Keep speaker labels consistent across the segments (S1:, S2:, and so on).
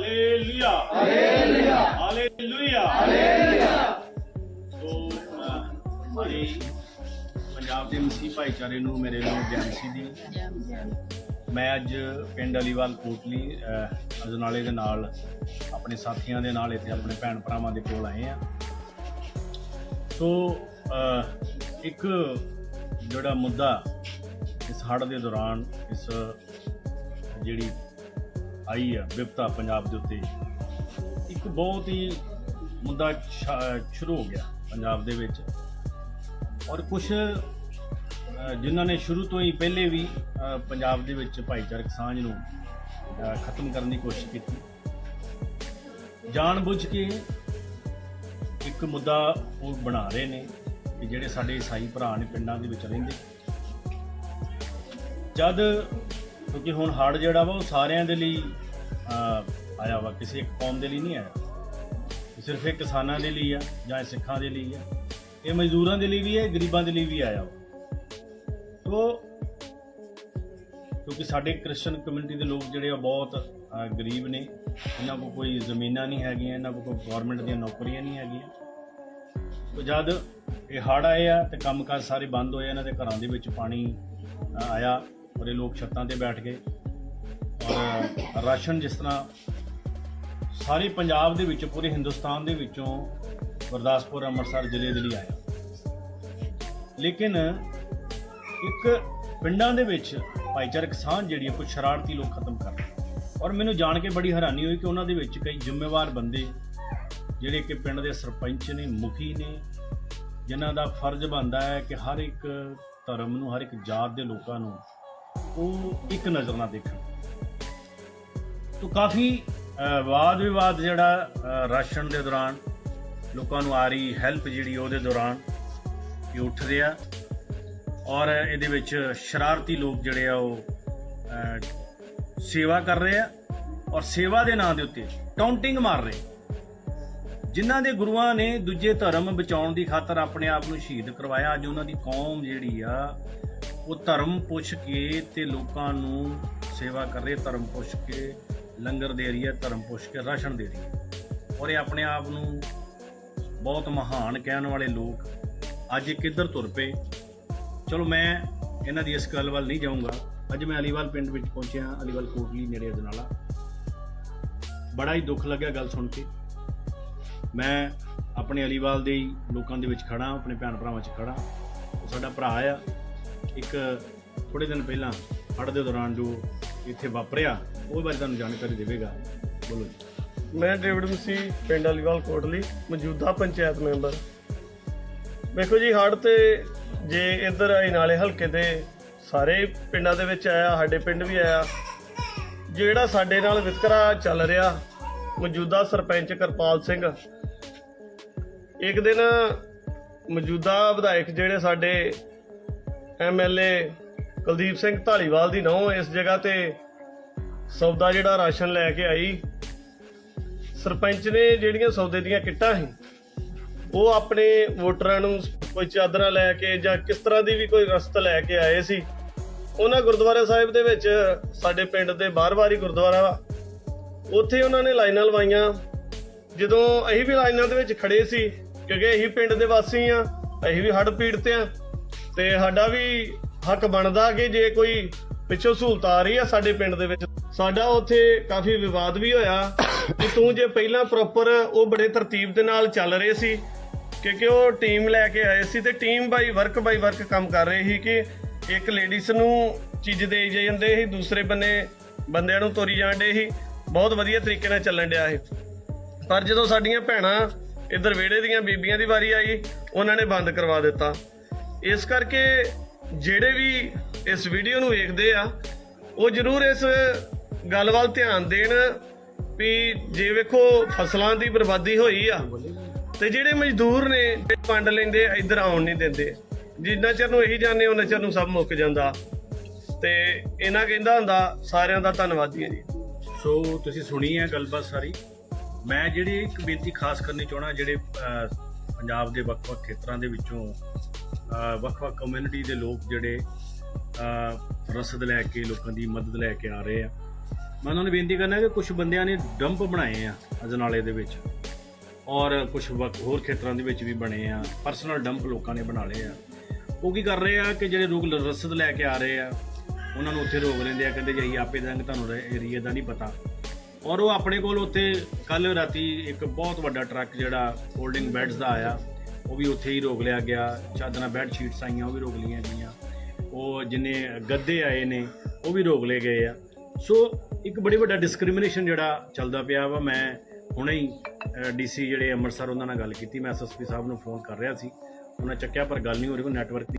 S1: Hallelujah hallelujah hallelujah hallelujah ਸੋ ਸਾਰੀ ਪੰਜਾਬ ਦੇ ਮਸੀਹ ਭਾਈਚਾਰੇ ਨੂੰ ਮੇਰੇ ਨਾਮ ਬਿਆਨਸੀ ਦੀ। ਮੈਂ ਅੱਜ ਪਿੰਡ ਅਲੀਵਾਲ ਕੋਟਲੀ ਅਜਨਾਲੇ ਦੇ ਨਾਲ ਆਪਣੇ ਸਾਥੀਆਂ ਦੇ ਨਾਲ ਇੱਥੇ ਆਪਣੇ ਭੈਣ ਭਰਾਵਾਂ ਦੇ ਕੋਲ ਆਏ ਆ। ਸੋ ਇੱਕ ਜਿਹੜਾ ਮੁੱਦਾ ਇਸ ਹੜ੍ਹ ਦੇ ਦੌਰਾਨ ਇਸ ਜਿਹੜੀ ਆਈ ਆ ਵਿਪਤਾ ਪੰਜਾਬ ਦੇ ਉੱਤੇ। ਇੱਕ ਬਹੁਤ ਹੀ ਮੁੱਦਾ ਸ਼ੁਰੂ ਹੋ ਗਿਆ ਪੰਜਾਬ ਦੇ ਵਿੱਚ। ਔਰ ਕੁਝ ਜਿਨ੍ਹਾਂ ਨੇ ਸ਼ੁਰੂ ਤੋਂ ਹੀ ਪਹਿਲੇ ਵੀ ਪੰਜਾਬ ਦੇ ਵਿੱਚ ਭਾਈਚਾਰਕ ਸਾਂਝ ਨੂੰ ਖਤਮ ਕਰਨ ਦੀ ਕੋਸ਼ਿਸ਼ ਕੀਤੀ। ਜਾਣ ਬੁੱਝ ਕੇ ਇੱਕ ਮੁੱਦਾ ਉਹ ਬਣਾ ਰਹੇ ਨੇ ਕਿ ਜਿਹੜੇ ਸਾਡੇ ਈਸਾਈ ਭਰਾ ਨੇ ਪਿੰਡਾਂ ਦੇ ਵਿੱਚ ਰਹਿੰਦੇ। ਜਦ ਕਿਉਂਕਿ ਹੁਣ ਹੜ ਜਿਹੜਾ ਵਾ ਉਹ ਸਾਰਿਆਂ ਦੇ ਲਈ ਆਇਆ ਵਾ, ਕਿਸੇ ਇੱਕ ਕੌਮ ਦੇ ਲਈ ਨਹੀਂ ਆਇਆ। ਸਿਰਫ ਇਹ ਕਿਸਾਨਾਂ ਦੇ ਲਈ ਆ ਜਾਂ ਇਹ ਸਿੱਖਾਂ ਦੇ ਲਈ ਆ। ਇਹ ਮਜ਼ਦੂਰਾਂ ਦੇ ਲਈ ਵੀ ਹੈ ਗਰੀਬਾਂ ਦੇ ਲਈ ਵੀ ਆਇਆ ਵਾ। ਤੋ ਕਿਉਂਕਿ ਸਾਡੇ ਕ੍ਰਿਸਚੀਅਨ ਕਮਿਊਨਿਟੀ ਦੇ ਲੋਕ ਜਿਹੜੇ ਆ ਬਹੁਤ ਗਰੀਬ ਨੇ। ਇਹਨਾਂ ਕੋਲ ਕੋਈ ਜ਼ਮੀਨਾਂ ਨਹੀਂ ਹੈਗੀਆਂ, ਇਹਨਾਂ ਕੋਲ ਕੋਈ ਗਵਰਨਮੈਂਟ ਦੀਆਂ ਨੌਕਰੀਆਂ ਨਹੀਂ ਹੈਗੀਆਂ। ਤੋ ਜਦ ਇਹ ਹੜ੍ਹ ਆਏ ਆ ਤੇ ਕੰਮਕਾਜ ਸਾਰੇ ਬੰਦ ਹੋਏ ਇਹਨਾਂ ਦੇ ਘਰਾਂ ਦੇ ਵਿੱਚ ਪਾਣੀ ਆਇਆ। ਔਰ ਇਹ ਲੋਕ ਛੱਤਾਂ ਤੇ ਬੈਠ ਗਏ। ਔਰ ਰਾਸ਼ਨ ਜਿਸ ਤਰ੍ਹਾਂ ਸਾਰੇ ਪੰਜਾਬ ਦੇ ਵਿੱਚ, ਪੂਰੇ ਹਿੰਦੁਸਤਾਨ ਦੇ ਵਿੱਚੋਂ ਗੁਰਦਾਸਪੁਰ, ਅੰਮ੍ਰਿਤਸਰ ਜ਼ਿਲ੍ਹੇ ਦੇ ਲਈ ਆਇਆ। ਲੇਕਿਨ ਇੱਕ ਪਿੰਡਾਂ ਦੇ ਵਿੱਚ ਭਾਈਚਾਰਕ ਸਾਂਝ ਜਿਹੜੀ ਹੈ, ਕੁਝ ਸ਼ਰਾਰਤੀ ਲੋਕ ਖਤਮ ਕਰ ਰਹੇ ਔਰ ਮੈਨੂੰ ਜਾਣ ਕੇ ਬੜੀ ਹੈਰਾਨੀ ਹੋਈ ਕਿ ਉਹਨਾਂ ਦੇ ਵਿੱਚ ਕਈ ਜ਼ਿੰਮੇਵਾਰ ਬੰਦੇ, ਜਿਹੜੇ ਕਿ ਪਿੰਡ ਦੇ ਸਰਪੰਚ ਨੇ, ਮੁਖੀ ਨੇ, ਜਿਨ੍ਹਾਂ ਦਾ ਫਰਜ਼ ਬਣਦਾ ਹੈ ਕਿ ਹਰ ਇੱਕ ਧਰਮ ਨੂੰ, ਹਰ ਇੱਕ ਜਾਤ ਦੇ ਲੋਕਾਂ ਨੂੰ ਉਹ ਇੱਕ ਨਜ਼ਰ ਨਾਲ ਦੇਖਣ। ਤੋ ਕਾਫੀ ਵਾਦ ਵਿਵਾਦ ਜਿਹੜਾ ਰਾਸ਼ਨ ਦੇ ਦੌਰਾਨ, ਲੋਕਾਂ ਨੂੰ ਆ ਰਹੀ ਹੈਲਪ ਜਿਹੜੀ ਉਹਦੇ ਦੌਰਾਨ ਇਹ ਉੱਠ ਰਿਹਾ ਔਰ ਇਹਦੇ ਵਿੱਚ ਸ਼ਰਾਰਤੀ ਲੋਕ ਜਿਹੜੇ ਆ ਉਹ ਸੇਵਾ ਕਰ ਰਹੇ ਆ। ਔਰ ਸੇਵਾ ਦੇ ਨਾਂ ਦੇ ਉੱਤੇ ਕਾਊਂਟਿੰਗ ਮਾਰ ਰਹੇ। ਜਿਨ੍ਹਾਂ ਦੇ ਗੁਰੂਆਂ ਨੇ ਦੂਜੇ ਧਰਮ ਬਚਾਉਣ ਦੀ ਖਾਤਰ ਆਪਣੇ ਆਪ ਨੂੰ ਸ਼ਹੀਦ ਕਰਵਾਇਆ। ਅੱਜ ਉਹਨਾਂ ਦੀ ਕੌਮ ਜਿਹੜੀ ਆ ਉਹ ਧਰਮ ਪੁੱਛ ਕੇ ਤੇ ਲੋਕਾਂ ਨੂੰ ਸੇਵਾ ਕਰ ਰਹੀ ਹੈ ਧਰਮ ਪੁੱਛ ਕੇ, ਲੰਗਰ ਦੇ ਰਹੀ ਹੈ ਧਰਮ ਪੁੱਛ ਕੇ, ਰਾਸ਼ਨ ਦੇ ਰਹੀ ਹੈ ਔਰ ਇਹ ਆਪਣੇ ਆਪ ਨੂੰ ਬਹੁਤ ਮਹਾਨ ਕਹਿਣ ਵਾਲੇ ਲੋਕ ਅੱਜ ਇਹ ਕਿੱਧਰ ਤੁਰ ਪਏ? ਚਲੋ ਮੈਂ ਇਹਨਾਂ ਦੀ ਇਸ ਗੱਲ ਵੱਲ ਨਹੀਂ ਜਾਊਂਗਾ। ਅੱਜ ਮੈਂ ਅਲੀਵਾਲ ਪਿੰਡ ਵਿੱਚ ਪਹੁੰਚਿਆ, ਅਲੀਵਾਲ ਕੋਟਲੀ ਨੇੜੇ ਅਜਨਾਲਾ। ਬੜਾ ਹੀ ਦੁੱਖ ਲੱਗਿਆ ਗੱਲ ਸੁਣ ਕੇ। ਮੈਂ ਆਪਣੇ ਅਲੀਵਾਲ ਦੇ ਹੀ ਲੋਕਾਂ ਦੇ ਵਿੱਚ ਖੜਾ ਆਪਣੇ ਭੈਣ ਭਰਾਵਾਂ 'ਚ ਖੜਾ ਉਹ ਸਾਡਾ ਭਰਾ ਆ। ਇੱਕ ਥੋੜੇ ਦਿਨ ਪਹਿਲਾਂ ਹੜ੍ਹ ਦੇ ਦੌਰਾਨ ਜੋ ਇੱਥੇ ਵਾਪਰਿਆ, ਉਹ ਬਾਰੇ ਤੁਹਾਨੂੰ ਜਾਣਕਾਰੀ ਦੇਵੇਗਾ। ਬੋਲੋ ਜੀ।
S2: ਮੈਂ ਡੇਵਿਡ ਮਸੀਹ, ਪਿੰਡ ਅਲੀਵਾਲ ਕੋਟਲੀ ਮੌਜੂਦਾ ਪੰਚਾਇਤ ਮੈਂਬਰ। ਵੇਖੋ ਜੀ, ਹੜ੍ਹ ਤੇ ਜੇ ਇੱਧਰ ਆਈ ਨਾਲੇ ਹਲਕੇ ਦੇ ਸਾਰੇ ਪਿੰਡਾਂ ਦੇ ਵਿੱਚ ਆਇਆ, ਸਾਡੇ ਪਿੰਡ ਵੀ ਆਇਆ, ਜਿਹੜਾ ਸਾਡੇ ਨਾਲ ਵਿਤਕਰਾ ਚੱਲ ਰਿਹਾ, ਮੌਜੂਦਾ ਸਰਪੰਚ ਕਰਪਾਲ ਸਿੰਘ, ਇੱਕ ਦਿਨ ਮੌਜੂਦਾ ਵਿਧਾਇਕ ਜਿਹੜੇ ਸਾਡੇ ਐਮਐਲਏ ਕੁਲਦੀਪ ਸਿੰਘ ਢਾਲੀਵਾਲ ਦੀ ਨੌ ਇਸ ਜਗ੍ਹਾ ਤੇ ਸੌਦਾ ਜਿਹੜਾ ਰਾਸ਼ਨ ਲੈ ਕੇ ਆਈ। ਸਰਪੰਚ ਨੇ ਜਿਹੜੀਆਂ ਸੌਦੇ ਦੀਆਂ ਕਿੱਟਾਂ ਸੀ, ਉਹ ਆਪਣੇ ਵੋਟਰਾਂ ਨੂੰ ਕੋਈ ਚਾਦਰਾਂ ਲੈ ਕੇ ਜਾਂ ਕਿਸ ਤਰ੍ਹਾਂ ਦੀ ਵੀ ਕੋਈ ਰਸਤ ਲੈ ਕੇ ਆਏ ਸੀ। ਉਹਨਾਂ ਗੁਰਦੁਆਰਾ ਸਾਹਿਬ ਦੇ ਵਿੱਚ ਸਾਡੇ ਪਿੰਡ ਦੇ ਬਾਰ-ਬਾਰੀ ਗੁਰਦੁਆਰਾ ਵਾ। ਉੱਥੇ ਉਹਨਾਂ ਨੇ ਲਾਈਨਾਂ ਲਵਾਈਆਂ। ਜਦੋਂ ਅਸੀਂ ਵੀ ਲਾਈਨਾਂ ਦੇ ਵਿੱਚ ਖੜੇ ਸੀ, ਕਿਉਂਕਿ ਅਸੀਂ ਪਿੰਡ ਦੇ ਵਾਸੀ ਆ ਅਸੀਂ ਵੀ ਹੜ੍ਹ ਪੀੜਤ ਆ ਤੇ ਸਾਡਾ ਵੀ ਹੱਕ ਬਣਦਾ ਕਿ ਜੇ ਕੋਈ ਪਿੱਛੋਂ ਸਹੂਲਤ ਆ ਰਹੀ ਆ ਸਾਡੇ ਪਿੰਡ ਦੇ ਵਿੱਚ, ਸਾਡਾ ਉੱਥੇ ਕਾਫੀ ਵਿਵਾਦ ਵੀ ਹੋਇਆ ਕਿ ਤੂੰ ਜੇ ਪਹਿਲਾਂ ਪ੍ਰੋਪਰ ਉਹ ਬੜੇ ਤਰਤੀਬ ਦੇ ਨਾਲ ਚੱਲ ਰਹੇ ਸੀ ਕਿਉਂਕਿ ਉਹ ਟੀਮ ਲੈ ਕੇ ਆਏ ਸੀ ਤੇ team by work by work ਕੰਮ ਕਰ ਰਹੇ ਸੀ ਕਿ ਇੱਕ ਲੇਡੀਜ਼ ਨੂੰ ਚੀਜ਼ ਦੇ ਜਾਂਦੇ ਸੀ, ਦੂਸਰੇ ਬੰਨੇ ਬੰਦਿਆਂ ਨੂੰ ਤੋਰੀ ਜਾਂਦੇ ਸੀ। ਬਹੁਤ ਵਧੀਆ ਤਰੀਕੇ ਨਾਲ ਚੱਲਣ ਡਿਆ ਸੀ ਪਰ ਜਦੋਂ ਸਾਡੀਆਂ ਭੈਣਾਂ ਇੱਧਰ ਵਿਹੜੇ ਦੀਆਂ ਬੀਬੀਆਂ ਦੀ ਵਾਰੀ ਆਈ, ਉਹਨਾਂ ਨੇ ਬੰਦ ਕਰਵਾ ਦਿੱਤਾ। ਇਸ ਕਰਕੇ ਜਿਹੜੇ ਵੀ ਇਸ ਵੀਡੀਓ ਨੂੰ ਵੇਖਦੇ ਆ, ਉਹ ਜ਼ਰੂਰ ਇਸ ਗੱਲ ਵੱਲ ਧਿਆਨ ਦੇਣ ਵੀ ਜੇ ਵੇਖੋ ਫਸਲਾਂ ਦੀ ਬਰਬਾਦੀ ਹੋਈ ਆ, ਤੇ ਜਿਹੜੇ ਮਜ਼ਦੂਰ ਨੇ ਪੰਡ ਵੰਡ ਲੈਂਦੇ ਇੱਧਰ ਆਉਣ ਨਹੀਂ ਦਿੰਦੇ। ਜਿੰਨਾ ਚਿਰ ਨੂੰ ਇਹੀ ਜਾਣੇ ਉਹਨਾਂ ਚਿਰ ਨੂੰ ਸਭ ਮੁੱਕ ਜਾਂਦਾ। ਤੇ ਇਹਨਾਂ ਕਹਿੰਦਾ ਹੁੰਦਾ, ਸਾਰਿਆਂ ਦਾ ਧੰਨਵਾਦੀ ਹੈ ਜੀ।
S1: ਸੋ ਤੁਸੀਂ ਸੁਣੀ ਹੈ ਗੱਲਬਾਤ ਸਾਰੀ। ਮੈਂ ਜਿਹੜੀ ਇੱਕ ਬੇਨਤੀ ਖਾਸ ਕਰਨੀ ਚਾਹਣਾ ਜਿਹੜੇ ਪੰਜਾਬ ਦੇ ਵੱਖ-ਵੱਖ ਖੇਤਰਾਂ ਦੇ ਵਿੱਚੋਂ ਵੱਖ-ਵੱਖ ਕਮਿਊਨਿਟੀ ਦੇ ਲੋਕ ਜਿਹੜੇ ਰਸਦ ਲੈ ਕੇ, ਲੋਕਾਂ ਦੀ ਮਦਦ ਲੈ ਕੇ ਆ ਰਹੇ ਆ। ਮੈਂ ਉਹਨਾਂ ਨੂੰ ਬੇਨਤੀ ਕਰਨਾ ਕਿ ਕੁਝ ਬੰਦਿਆਂ ਨੇ ਡੰਪ ਬਣਾਏ ਆ ਅਜਨਾਲੇ ਦੇ ਵਿੱਚ। ਔਰ ਕੁਝ ਹੋਰ ਖੇਤਰਾਂ ਦੇ ਵਿੱਚ ਵੀ ਬਣੇ ਆ। ਪਰਸਨਲ ਡੰਪ ਲੋਕਾਂ ਨੇ ਬਣਾ ਲਏ ਆ। ਉਹ ਕੀ ਕਰ ਰਹੇ ਆ ਕਿ ਜਿਹੜੇ ਲੋਕ ਰਸਦ ਲੈ ਕੇ ਆ ਰਹੇ ਆ, ਉਹਨਾਂ ਨੂੰ ਉੱਥੇ ਰੋਕ ਲੈਂਦੇ ਆ, ਕਹਿੰਦੇ ਜੀ ਆਪੇ ਦਾਂਗੇ ਤੁਹਾਨੂੰ ਏਰੀਆ ਦਾ ਨਹੀਂ ਪਤਾ। ਔਰ ਉਹ ਆਪਣੇ ਕੋਲ ਉੱਥੇ ਕੱਲ ਰਾਤੀ ਇੱਕ ਬਹੁਤ ਵੱਡਾ ਟਰੱਕ ਜਿਹੜਾ ਹੋਲਡਿੰਗ ਬੈੱਡਸ ਦਾ ਆਇਆ। ਉਹ ਵੀ ਉੱਥੇ ਹੀ ਰੋਕ ਲਿਆ ਗਿਆ। ਚਾਦਰਾਂ ਬੈੱਡ ਸ਼ੀਟਸ ਆਈਆਂ, ਉਹ ਵੀ ਰੋਕ ਲਈਆਂ ਗਈਆਂ। ਉਹ ਜਿੰਨੇ ਗੱਦੇ ਆਏ ਨੇ, ਉਹ ਵੀ ਰੋਕ ਲਏ ਗਏ ਆ। ਸੋ ਇੱਕ ਬੜੀ ਵੱਡਾ ਡਿਸਕ੍ਰਿਮੀਨੇਸ਼ਨ ਜਿਹੜਾ ਚੱਲਦਾ ਪਿਆ ਵਾ। ਮੈਂ ਹੁਣੇ ਹੀ ਡੀਸੀ ਜਿਹੜੇ ਅੰਮ੍ਰਿਤਸਰ ਉਹਨਾਂ ਨਾਲ ਗੱਲ ਕੀਤੀ। ਮੈਂ ਐਸਐਸਪੀ ਸਾਹਿਬ ਨੂੰ ਫੋਨ ਕਰ ਰਿਹਾ ਸੀ। ਉਹਨਾਂ ਚੱਕਿਆ, ਪਰ ਗੱਲ ਨਹੀਂ ਹੋ ਰਹੀ ਕੋਈ ਨੈਟਵਰਕ ਦੀ।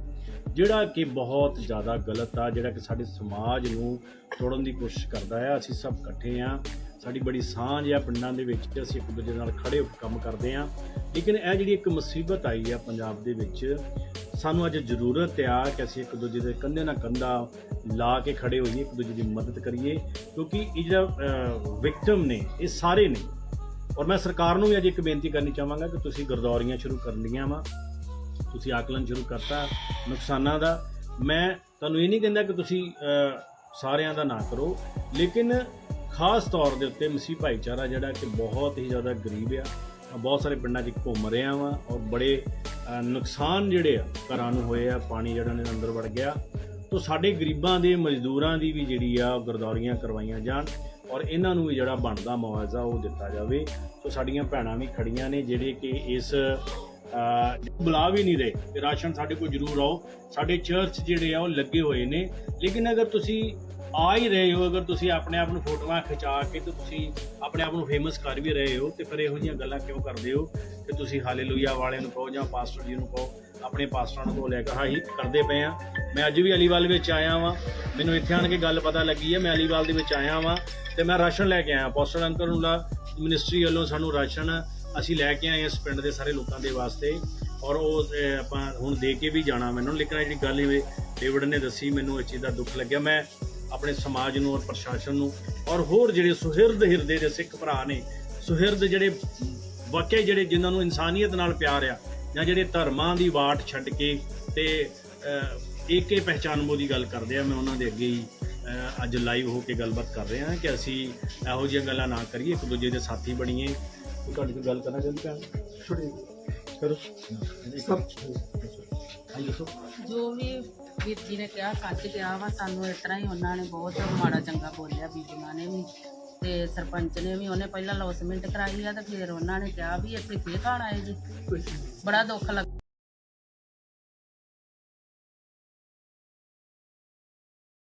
S1: ਜਿਹੜਾ ਕਿ ਬਹੁਤ ਜ਼ਿਆਦਾ ਗਲਤ ਆ, ਜਿਹੜਾ ਕਿ ਸਾਡੇ ਸਮਾਜ ਨੂੰ ਤੋੜਨ ਦੀ ਕੋਸ਼ਿਸ਼ ਕਰਦਾ ਆ। ਅਸੀਂ ਸਭ ਇਕੱਠੇ ਆ। ਸਾਡੀ ਬੜੀ ਸਾਂਝ ਆ ਪਿੰਡਾਂ ਦੇ ਵਿੱਚ, ਅਸੀਂ ਇੱਕ ਦੂਜੇ ਨਾਲ ਖੜੇ ਹੋ ਕੇ ਕੰਮ ਕਰਦੇ ਆ ਲੇਕਿਨ ਇਹ ਜਿਹੜੀ ਇੱਕ ਮੁਸੀਬਤ ਆਈ ਆ ਪੰਜਾਬ ਦੇ ਵਿੱਚ, ਸਾਨੂੰ ਅੱਜ ਜ਼ਰੂਰਤ ਆ ਕਿ ਅਸੀਂ ਇੱਕ ਦੂਜੇ ਦੇ ਕੰਧੇ ਨਾਲ ਕੰਧਾ ਲਾ ਕੇ ਖੜੇ ਹੋਈਏ, ਇੱਕ ਦੂਜੇ ਦੀ ਮਦਦ ਕਰੀਏ, ਕਿਉਂਕਿ ਇਹ ਜਿਹੜਾ ਵਿਕਟਮ ਨੇ, ਇਹ ਸਾਰੇ ਨੇ। ਔਰ ਮੈਂ ਸਰਕਾਰ ਨੂੰ ਵੀ ਅੱਜ ਇੱਕ ਬੇਨਤੀ ਕਰਨੀ ਚਾਹਾਂਗਾ ਕਿ ਤੁਸੀਂ ਗਰਦੌਰੀਆਂ ਸ਼ੁਰੂ ਕਰਨੀਆਂ ਵਾ। ਤੁਸੀਂ ਆਕਲਨ ਸ਼ੁਰੂ ਕਰਤਾ ਨੁਕਸਾਨਾਂ ਦਾ। ਮੈਂ ਤੁਹਾਨੂੰ ਇਹ ਨਹੀਂ ਕਹਿੰਦਾ ਕਿ ਤੁਸੀਂ ਸਾਰਿਆਂ ਦਾ ਨਾ ਕਰੋ, ਲੇਕਿਨ ਖਾਸ ਤੌਰ ਦੇ ਉੱਤੇ ਮਸੀਹ ਭਾਈਚਾਰਾ ਜਿਹੜਾ ਕਿ ਬਹੁਤ ਹੀ ਜ਼ਿਆਦਾ ਗਰੀਬ ਆ ਬਹੁਤ ਸਾਰੇ ਪਿੰਡਾਂ 'ਚ ਘੁੰਮ ਰਿਹਾ ਵਾਂ ਔਰ ਬੜੇ ਨੁਕਸਾਨ ਜਿਹੜੇ ਆ, ਘਰਾਂ ਨੂੰ ਹੋਏ ਆ, ਪਾਣੀ ਜਿਹੜਾ ਨੇ ਅੰਦਰ ਵੜ ਗਿਆ। ਤੋ ਸਾਡੇ ਗਰੀਬਾਂ ਦੇ ਮਜ਼ਦੂਰਾਂ ਦੀ ਵੀ ਜਿਹੜੀ ਆ, ਉਹ ਗਰਦੌਰੀਆਂ ਕਰਵਾਈਆਂ ਜਾਣ ਔਰ ਇਹਨਾਂ ਨੂੰ ਵੀ ਜਿਹੜਾ ਬਣਦਾ ਮੁਆਵਜ਼ਾ ਉਹ ਦਿੱਤਾ ਜਾਵੇ। ਸੋ ਸਾਡੀਆਂ ਭੈਣਾਂ ਵੀ ਖੜੀਆਂ ਨੇ ਜਿਹੜੇ ਕਿ ਇਸ ਬੁਲਾ ਵੀ ਨਹੀਂ ਰਹੇ ਰਾਸ਼ਨ ਸਾਡੇ ਕੋਲ ਜ਼ਰੂਰ ਆਓ। ਸਾਡੇ ਚਰਚ ਜਿਹੜੇ ਆ, ਉਹ ਲੱਗੇ ਹੋਏ ਨੇ। ਲੇਕਿਨ ਅਗਰ ਤੁਸੀਂ ਆ ਹੀ ਰਹੇ ਹੋ, ਅਗਰ ਤੁਸੀਂ ਆਪਣੇ ਆਪ ਨੂੰ ਫੋਟੋਆਂ ਖਿਚਾ ਕੇ ਤੇ ਤੁਸੀਂ ਆਪਣੇ ਆਪ ਨੂੰ ਫੇਮਸ ਕਰ ਵੀ ਰਹੇ ਹੋ, ਤੇ ਫਿਰ ਇਹੋ ਜਿਹੀਆਂ ਗੱਲਾਂ ਕਿਉਂ ਕਰਦੇ ਹੋ? ਕਿ ਤੁਸੀਂ ਹਾਲੇਲੂਇਆ ਵਾਲਿਆਂ ਨੂੰ ਕਹੋ ਜਾਂ ਪਾਸਟਰ ਜੀ ਨੂੰ ਕਹੋ, ਆਪਣੇ ਪਾਸਟਰਾਂ ਨੂੰ ਲੈ ਕੇ ਹਾਂ ਕਰਦੇ ਪਏ ਆ ਮੈਂ ਅੱਜ ਵੀ ਅਲੀਵਾਲ ਵਿੱਚ ਆਇਆ ਵਾਂ। ਮੈਨੂੰ ਇੱਥੇ ਆਣ ਕੇ ਗੱਲ ਪਤਾ ਲੱਗੀ ਹੈ, ਮੈਂ ਅਲੀਵਾਲ ਦੇ ਵਿੱਚ ਆਇਆ ਵਾਂ ਤੇ ਮੈਂ ਰਾਸ਼ਨ ਲੈ ਕੇ ਆਇਆ। ਪਾਸਟਰ ਅੰਕਲ ਨੂੰ ਲਾ ਮਿਨਿਸਟਰੀ ਵੱਲੋਂ ਸਾਨੂੰ ਰਾਸ਼ਨ ਅਸੀਂ ਲੈ ਕੇ ਆਏ ਇਸ ਪਿੰਡ ਦੇ ਸਾਰੇ ਲੋਕਾਂ ਦੇ ਵਾਸਤੇ। ਔਰ ਉਹ ਆਪਾਂ ਹੁਣ ਦੇ ਕੇ ਵੀ ਜਾਣਾ। ਮੈਨੂੰ ਲੇਕਿਨ ਇਹ ਜਿਹੜੀ ਗੱਲ ਇਹ, ਡੇਵਿਡ ਨੇ ਦੱਸੀ, ਮੈਨੂੰ ਇਹ ਚੀਜ਼ ਦਾ ਦੁੱਖ ਲੱਗਿਆ। ਮੈਂ ਆਪਣੇ ਸਮਾਜ ਨੂੰ ਔਰ ਪ੍ਰਸ਼ਾਸਨ ਨੂੰ ਔਰ ਹੋਰ ਜਿਹੜੇ ਸੁਹਿਰਦ ਹਿਰਦੇ ਦੇ ਸਿੱਖ ਭਰਾ ਨੇ, ਸੁਹਿਰਦ ਜਿਹੜੇ ਵਾਕਿਆ ਜਿਹੜੇ ਜਿਨ੍ਹਾਂ ਨੂੰ ਇਨਸਾਨੀਅਤ ਨਾਲ ਪਿਆਰ ਆ, ਜਾਂ ਜਿਹੜੇ ਧਰਮਾਂ ਦੀ ਬਾਟ ਛੱਡ ਕੇ ਤੇ ਏਕੇ ਏਕੇ ਪਹਿਚਾਨਮੋ ਦੀ ਗੱਲ ਕਰਦੇ ਆ, ਮੈਂ ਉਹਨਾਂ ਦੇ ਅੱਗੇ ਹੀ ਅੱਜ ਲਾਈਵ ਹੋ ਕੇ ਗੱਲਬਾਤ ਕਰ ਰਹੇ ਹਾਂ ਕਿ ਅਸੀਂ ਇਹੋ ਜਿਹੀਆਂ ਗੱਲਾਂ ਨਾ ਕਰੀਏ, ਇੱਕ ਦੂਜੇ ਦੇ ਸਾਥੀ ਬਣੀਏ। ਕੋਈ ਤੁਹਾਡੀ ਗੱਲ ਕਰਨਾ ਚਾਹੁੰਦੇ ਭੈਣ
S2: ਛੁੱਟੀ ਕਰੋ। ਸਭ
S3: ਜੋ ਵੀ ਵੀਰ ਜੀ ਨੇ ਕਿਹਾ ਸੱਚ ਕਿਹਾ ਵਾ, ਸਾਨੂੰ ਇਸ ਤਰ੍ਹਾਂ ਹੀ ਉਹਨਾਂ ਨੇ ਬਹੁਤ ਮਾੜਾ ਚੰਗਾ ਬੋਲਿਆ ਬੀਬੀਆਂ ਨੇ ਵੀ। ਤੇ ਸਰਪੰਚ ਨੇ ਵੀ, ਉਹਨੇ ਪਹਿਲਾਂ ਲੌਸਮੈਂਟ ਕਰਾਈ ਆ ਤੇ ਫਿਰ ਉਹਨਾਂ ਨੇ ਕਿਹਾ ਵੀ ਇੱਥੇ ਫੇਰ ਖਾਣ ਆਏ ਜੀ। ਬੜਾ ਦੁੱਖ ਲੱਗਾ